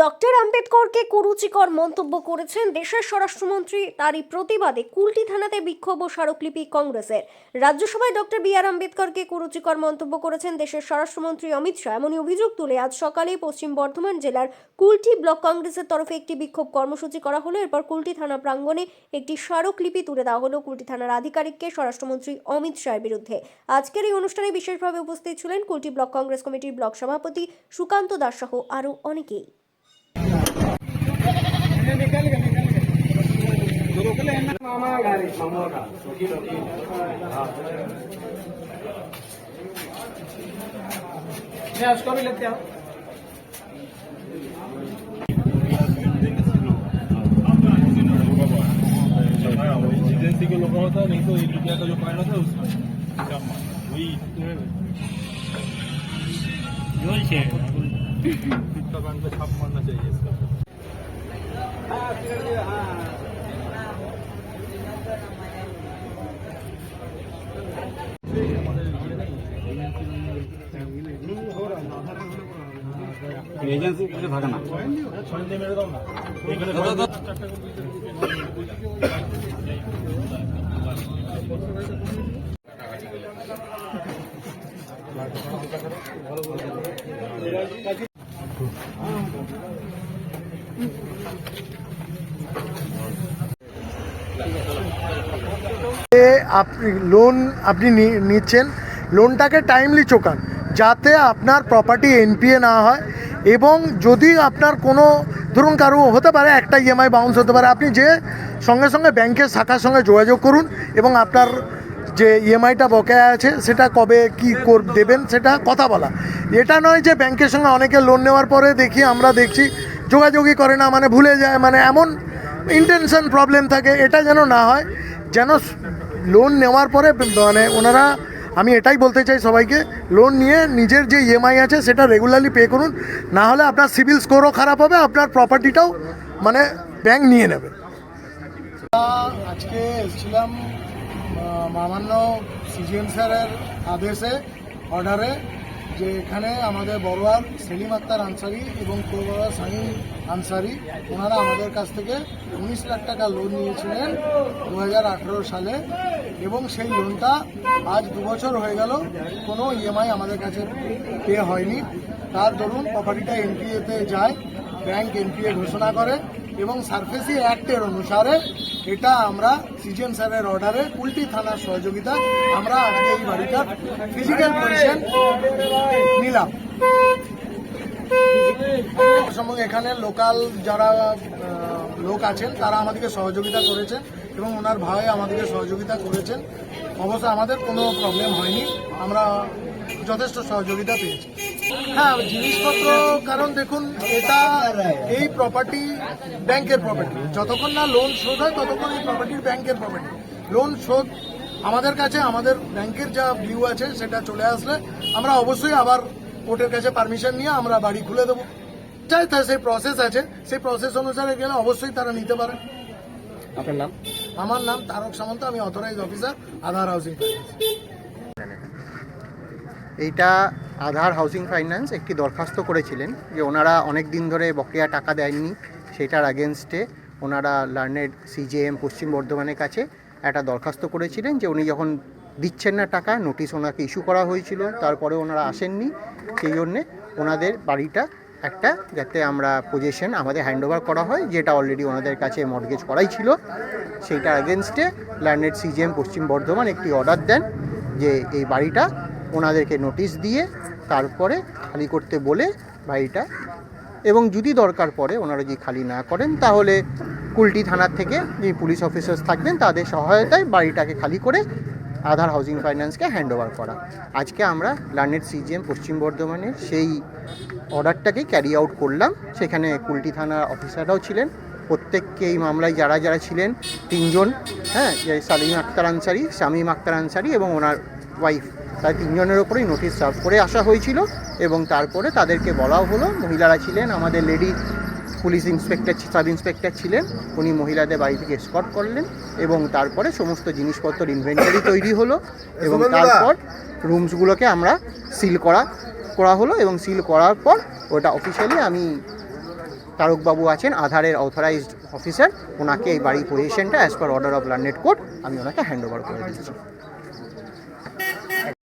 Doctor আম্বেদকরকে কুরুচিকর মন্তব্য করেছেন দেশের স্বরাষ্ট্রমন্ত্রী। তারই প্রতিবাদে কুলটি থানাতে বিক্ষোভ ও স্মারকলিপি কংগ্রেসের। রাজ্যসভায় ডক্টর বি আর আম্বেদকরকে কুরুচিকর মন্তব্য করেছেন দেশের স্বরাষ্ট্রমন্ত্রী অমিত শাহ। এমনই অভিযোগ তুলে আজ সকালে পশ্চিম বর্ধমান জেলার কুলটি ব্লক কংগ্রেসের তরফে একটি বিক্ষোভ কর্মসূচি করা হলো। এরপর কুলটি থানা প্রাঙ্গণে একটি স্মারকলিপি তুলে দেওয়া হলো কুলটি থানার আধিকারিককে, স্বরাষ্ট্রমন্ত্রী অমিত শাহের বিরুদ্ধে। আজকের এই অনুষ্ঠানে বিশেষভাবে উপস্থিত ছিলেন কুলটি ব্লক কংগ্রেস কমিটির ব্লক সভাপতি সুকান্ত দাস সহ আরও অনেকেই। उसको भी लेते आओ एजेंसी को लोग होता नहीं तो एक रुपया का जो फाइन होता है उसका वही कितना बैंक का छाप मारना चाहिए इसका এজেন্সি কিছু থাকে না। সন্ধে মেরে দাও না এখানে এ আপনি লোন আপনি নি- নিচ্ছেন। লোনটাকে টাইমলি চোকান। যাতে আপনার প্রপার্টি এনপিএ না হয় এবং যদি আপনার কোনো, ধরুন কারও হতে পারে একটা ইএমআই বাউন্স হতে পারে, আপনি যে সঙ্গে সঙ্গে ব্যাংকের শাখার সঙ্গে যোগাযোগ করুন এবং আপনার যে ইএমআইটা বকেয়া আছে, সেটা কবে কি কর, দেবেন সেটা কথা বলা। এটা নয় যে ব্যাংকের সঙ্গে অনেকে লোন নেওয়ার পরে দেখি, আমরা দেখছি যোগাযোগই করে না মানে ভুলে যায় মানে এমন ইন্টেনশন প্রবলেম থাকে, এটা যেন না হয়, যেন লোন নেওয়ার পরে মানে ওনারা আমি এটাই বলতে চাই সবাইকে লোন নিয়ে নিজের যে ইএমআই আছে সেটা রেগুলারলি পে করুন না হলে আপনার সিভিল স্কোরও খারাপ হবে, আপনার প্রপার্টিটাও মানে ব্যাংক নিয়ে নেবে। আজকে এসেছিলাম মামান্য সিজিএম স্যারের আদেশে অর্ডারে যে এখানে আমাদের বড়োয়ার সেলিম আক্তার আনসারি এবং কোবরা সাইন আনসারি, ওনারা আমাদের কাছ থেকে উনিশ লাখ টাকা লোন নিয়েছিলেন দু হাজার আঠারো সালে। এবং সেই লোনটা আজ দু বছর হয়ে গেল, কোনো ইএমআই আমাদের কাছে পে হয়নি। তার দরুন প্রপার্টিটা এনপিএতে যায় ব্যাংক এনপিএ ঘোষণা করে এবং সারফেসি অ্যাক্টের অনুসারে এটা আমরা সিজিএম স্যারের অর্ডারে কুলটি থানার সহযোগিতা আমরা আজকে এই বাড়িটার ফিজিক্যাল পজিশন নিলাম। এখানে লোকাল যারা লোক আছেন, তারা আমাদেরকে সহযোগিতা করেছেন। এবং ওনার ভাই আমাদেরকে সহযোগিতা করেছেন। অবশ্য আমাদের কোনো প্রবলেম হয়নি। আমরা যথেষ্ট সহযোগিতা পেয়েছি। হ্যাঁ জিনিসপত্র, কারণ দেখুন, এটা এই প্রপার্টি ব্যাংকের প্রপার্টি যতক্ষণ না লোন শোধ হয়, ততক্ষণ এই প্রপার্টির ব্যাংকের প্রপার্টি লোন শোধ আমাদের কাছে, আমাদের ব্যাংকের যা ভিউ আছে, সেটা চলে আসলে আমরা অবশ্যই আবার কোর্টের কাছে পারমিশন নিয়ে আমরা বাড়ি খুলে দেবো। যাই, তাই সেই প্রসেস আছে। সেই প্রসেস অনুসারে গেলে অবশ্যই তারা নিতে পারে আপনার নাম? আমার নাম তারক সামন্ত, আমি অথরাইজ অফিসার আধার হাউসিং এইটা আধার হাউসিং ফাইন্যান্স একটি দরখাস্ত করেছিলেন যে ওনারা অনেক দিন ধরে বকেয়া টাকা দেয়নি, সেটার আগেনস্টে ওনারা লার্নেড সিজেএম পশ্চিম বর্ধমানের কাছে একটা দরখাস্ত করেছিলেন যে উনি যখন দিচ্ছেন না টাকা, নোটিশ ওনাকে ইস্যু করা হয়েছিল তারপরে ওনারা আসেননি, সেই জন্যে ওনাদের বাড়িটা একটা, যাতে আমরা পজিশন আমাদের হ্যান্ডওভার করা হয়, যেটা অলরেডি ওনাদের কাছে মর্গেজ করাই ছিল। সেইটার আগেনস্টে ল্যান্ডেড সিজিএম পশ্চিম বর্ধমান একটি অর্ডার দেন যে এই বাড়িটা ওনাদেরকে নোটিশ দিয়ে তারপরে খালি করতে বলে বাড়িটা। এবং যদি দরকার পড়ে ওনারা যদি খালি না করেন, তাহলে কুলটি থানার থেকে যে পুলিশ অফিসার্স থাকবেন, তাদের সহায়তায় বাড়িটাকে খালি করে আধার হাউজিং ফাইন্যান্সকে হ্যান্ড ওভার করা। আজকে আমরা লার্নেড সিজিএম পশ্চিম বর্ধমানের সেই অর্ডারটাকেই ক্যারি আউট করলাম। সেখানে কুলটি থানার অফিসাররাও ছিলেন। প্রত্যেককে এই মামলায় যারা যারা ছিলেন, তিনজন হ্যাঁ সালিম আক্তার আনসারি, শামীম আক্তার আনসারি এবং ওনার ওয়াইফ তাই তিনজনের ওপরেই নোটিশ সার্ভ করে আসা হয়েছিল এবং তারপরে তাদেরকে বলাও হলো, মহিলারা ছিলেন, আমাদের lady police inspector sub inspector ছিলেন। উনি মহিলাদের বাড়ি থেকে স্কট করলেন এবং তারপরে সমস্ত জিনিসপত্র ইনভেন্টারি তৈরি হলো এবং তারপর রুমসগুলোকে আমরা সিল করা করা হলো এবং সিল করার পর ওটা অফিসিয়ালি আমি তারকবাবু আছেন আধারের অথরাইজড অফিসার ওনাকে এই বাড়ির পজিশনটা as per order of learned court আমি ওনাকে হ্যান্ড ওভার করে দিচ্ছি।